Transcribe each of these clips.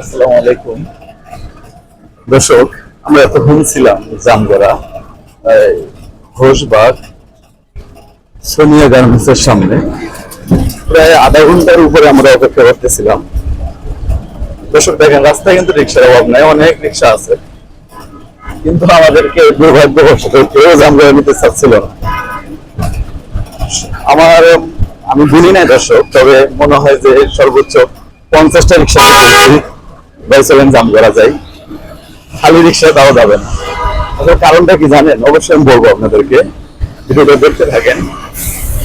আসসালামু আলাইকুম। দর্শক, আমরা এতক্ষণ ছিলাম জামগড়া ঘোষবাগ, সোনিয়া গার্মেন্টসের সামনে। প্রায় আধা ঘণ্টার উপরে আমরা অপেক্ষা করতেছিলাম। দর্শক, দেখেন, রাস্তায় কিন্তু রিক্সার অভাব নাই, অনেক রিক্সা আছে। কিন্তু আমাদেরকে দুর্ভাগ্যবশত কেউ জামগড়া নিতে চাচ্ছিল না। আমার, আমি গুনি নাই দর্শক, তবে মনে হয় যে সর্বোচ্চ পঞ্চাশটা রিক্সা সেভেন জাম করা যায়। খালি রিক্সা তাও যাবে না। আসলে কারণটা কি জানেন? অবশ্যই আমি বলব আপনাদেরকে। ভিডিওটা দেখতে থাকেন।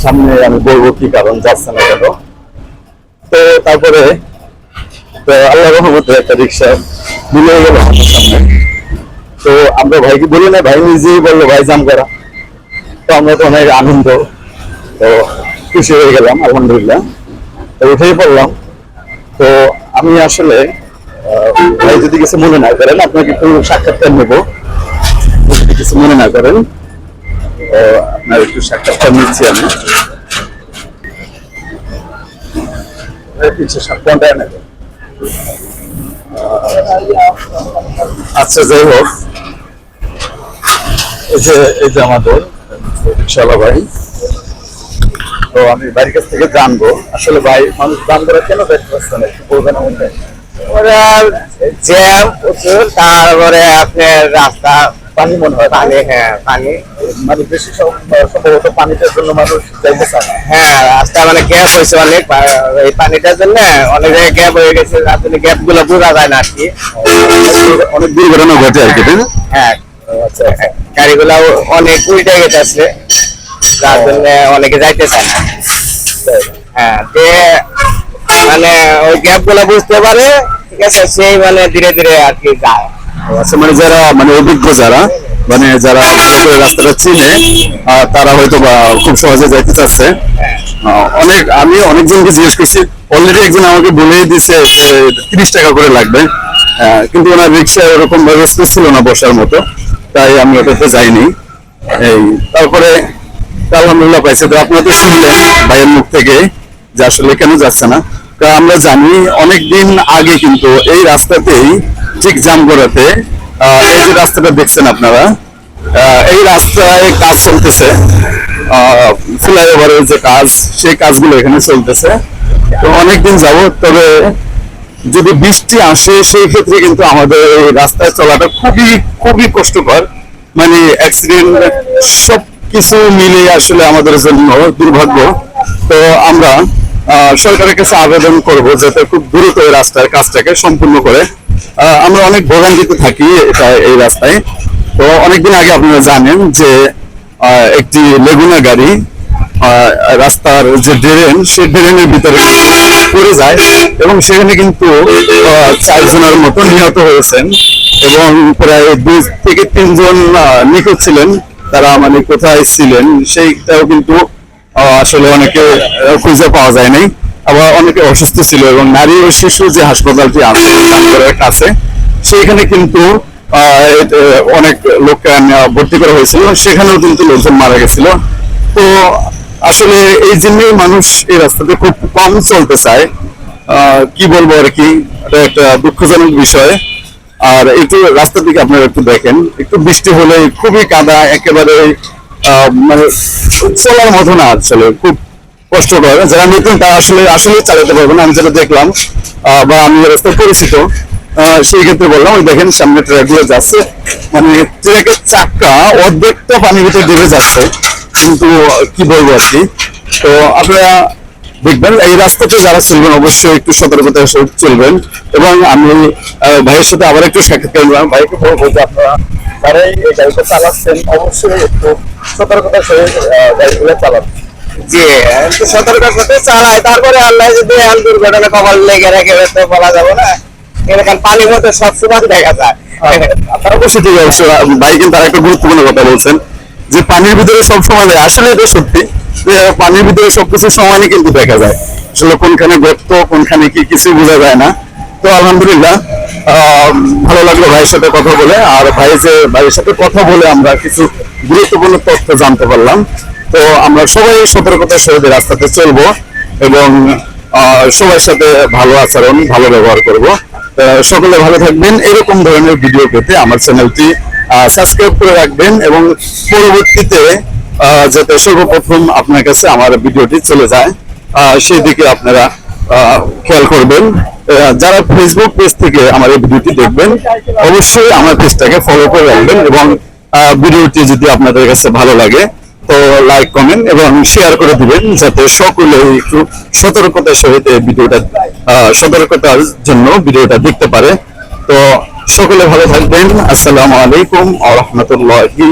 সামনে আমি বলব কি কারণ, যাচ্ছে না কেন। তো তারপরে, তো আল্লাহ রহমতে একটা রিক্সা মিলে গেল আমাদের সামনে। তো আমরা ভাইকে বলি না, ভাই নিজেই বলল, ভাই, জাম করা। তো আমরা তো অনেক আনন্দ। তো খুশি হয়ে গেলাম, আলহামদুলিল্লাহ। তো উঠেই পড়লাম। তো আমি আসলে ভাই যদি কিছু মনে না করেন, আপনাকে সাক্ষাৎকার নেব। যদি কিছু মনে না করেন আপনার একটু সাক্ষাৎকার নিচ্ছি আমি। আচ্ছা যাই হোক। এই যে এই যে আমাদের রিক্সাওয়ালা ভাই। তো আমি বাড়ির কাছ থেকে জানব। আসলে ভাই, মানুষ দাম করে কেন পাচ্ছে না? বলবেন জ্যাম প্রচুর তারপরে আপনার রাস্তা পানি মনে হয় পানি হ্যাঁ পানি। মানে বেশি সম- সম্ভবত পানিটার জন্য মানুষ যাইতে চায় হ্যাঁ রাস্তা মানে গ্যাপ হয়েছে অনেক এই পানিটার জন্য অনেক জায়গায় গ্যাপ হয়ে গেছে আসলে গ্যাপগুলো বোঝা যায় না আর কি। অনেক দুর্ঘটনা ঘটে আর কি হ্যাঁ আচ্ছা আচ্ছা। গাড়িগুলো অনেক উল্টে গেছে যার জন্য অনেকে যাইতে চায় না। ওই গ্যাপগুলো বুঝতে পারে ঠিক আছে? সেই মানে ধীরে ধীরে আর কি যায়। আচ্ছা মানে যারা মানে অভিজ্ঞ যারা মানে যারা রাস্তাটা চিনে তারা হয়তো খুব সহজে যাইতে চাচ্ছে। আহ, অনেক আমি অনেকজনকে জিজ্ঞেস করছি অলরেডি একজন আমাকে বলেই দিছে যে তিরিশ টাকা করে লাগবে। কিন্তু ওনার রিক্সা ওরকম ব্যবস্থা ছিল না বসার মতো তাই আমি ওটাতে যাইনি। এই তারপরে আলহামদুলিল্লাহ পাইছে। তো আপনারা তো শুনলেন ভাইয়ের মুখ থেকে। যে আসলে কেন যাচ্ছে না। তো আমরা জানি অনেকদিন আগে কিন্তু এই রাস্তাতেই, ঠিক জামগড়াতে এই যে রাস্তাটা দেখছেন আপনারা এই রাস্তায় কাজ চলতেছে। ফ্লাইওভারের যে কাজ, সেই কাজগুলো এখানে চলতেছে। তো অনেকদিন যাব তবে যদি বৃষ্টি আসে, সেই ক্ষেত্রে কিন্তু আমাদের এই রাস্তায় চলাটা খুবই খুবই কষ্টকর। মানে অ্যাক্সিডেন্ট সব কিছু মিলে আসলে আমাদের জন্য দুর্ভাগ্য। তো আমরা সরকারের কাছে আবেদন করব যাতে খুব দ্রুত এই রাস্তার কাজটাকে সম্পূর্ণ করে। আমরা অনেক ভোগান্তিতে থাকি এটা, এই রাস্তায়। তো অনেকদিন আগে আপনারা জানেন যে একটি লেগুনা গাড়ি রাস্তার যে ড্রেন, সেই ড্রেনের ভিতরে পড়ে যায় এবং সেখানে কিন্তু চারজনের মতো নিহত হয়েছেন এবং প্রায় দুই থেকে তিনজন নিখোঁজ ছিলেন। তারা মানে কোথায় ছিলেন সেইটাও কিন্তু আসলে অনেকে খুঁজে পাওয়া যায় নাই আবার অনেকে অসুস্থ ছিল এবং নারী ও শিশু যে হাসপাতালটি আছে কাছে কিন্তু অনেক লোককে ভর্তি করা হয়েছিল সেখানেও কিন্তু লোকজন মারা গেছিল। তো আসলে এই জন্যই মানুষ এই রাস্তাতে খুব কম চলতে চায়। কি বলব আর কি? একটা দুঃখজনক বিষয়। আর একটু রাস্তার দিকে আপনারা একটু দেখেন। একটু বৃষ্টি হলে খুবই কাদা, একেবারে মানে চলার মতো না আসলে, খুব কষ্টকর যারা নতুন, তারা আসলে আসলে চালাতে পারবে না, আমি যেটা দেখলাম বা আমি এই রাস্তায় পরিচিত সেই ক্ষেত্রে বললাম, ওই দেখেন সামনে ট্রাকগুলো যাচ্ছে। মানে ট্রাকের চাক্কা অর্ধেকটা পানির ভিতরে ডুবে যাচ্ছে, কিন্তু, কি বলব আর কি। তো আপনারা দেখবেন, এই রাস্তাতে যারা চলবেন, অবশ্যই একটু সতর্কতার সহিত চলবেন। এবং আমি ভাইয়ের সাথে আবার একটু সাক্ষাৎকার নিলাম। ভাইকে বলব যে আপনারা এই গাড়িটা চালাচ্ছেন অবশ্যই একটু সতর্কতার সহিত গাড়িগুলো চালান। জি একটু সাথে চালায় তারপরে আল্লাহ যদি এমন দুর্ঘটনা কপাল লেগে রেখে তো বলা যাবে না এরকম পানির মধ্যে সবসময় দেখা যায়। আপনারা অবশ্যই ঠিক অবশ্য? ভাই কিন্তু আর একটা গুরুত্বপূর্ণ কথা বলছেন যে পানির ভিতরে সব সময় যায়। আসলে এটা সত্যি যে পানির ভিতরে সবকিছু সমানই কিন্তু দেখা যায়। আসলে কোনখানে গর্ত কোনখানে কি কিছু বোঝা যায় না। তো আলহামদুলিল্লাহ ভালো লাগল ভাইয়ের সাথে কথা বলে। আর ভাই যে ভাইয়ের সাথে কথা বলে আমরা কিছু গুরুত্বপূর্ণ তথ্য জানতে পারলাম। তো আমরা সবাই সতর্কতার সহিত রাস্তাতে চলবো এবং সবার সাথে ভালো আচরণ, ভালো ব্যবহার করব। সকলে ভালো থাকবেন। এরকম ধরনের ভিডিও পেতে আমার চ্যানেলটি সাবস্ক্রাইব করে রাখবেন এবং পরবর্তীতে যাতে সর্বপ্রথম আপনার কাছে আমার ভিডিওটি চলে যায় সেই দিকে আপনারা খেয়াল করবেন। যারা ফেসবুক পেজ থেকে আমার এই ভিডিওটি দেখবেন, অবশ্যই আমার পেজটাকে ফলো করে রাখবেন এবং ভিডিওটি যদি আপনাদের কাছে ভালো লাগে, তো লাইক কমেন্ট এবং শেয়ার করে দিবেন যাতে সকলে একটু সতর্কতার সহিত ভিডিওটা সতর্কতার জন্য ভিডিওটা দেখতে পারে। তো সকলে ভালো থাকবেন। আসসালামু আলাইকুম আ রহমতুল্লাহি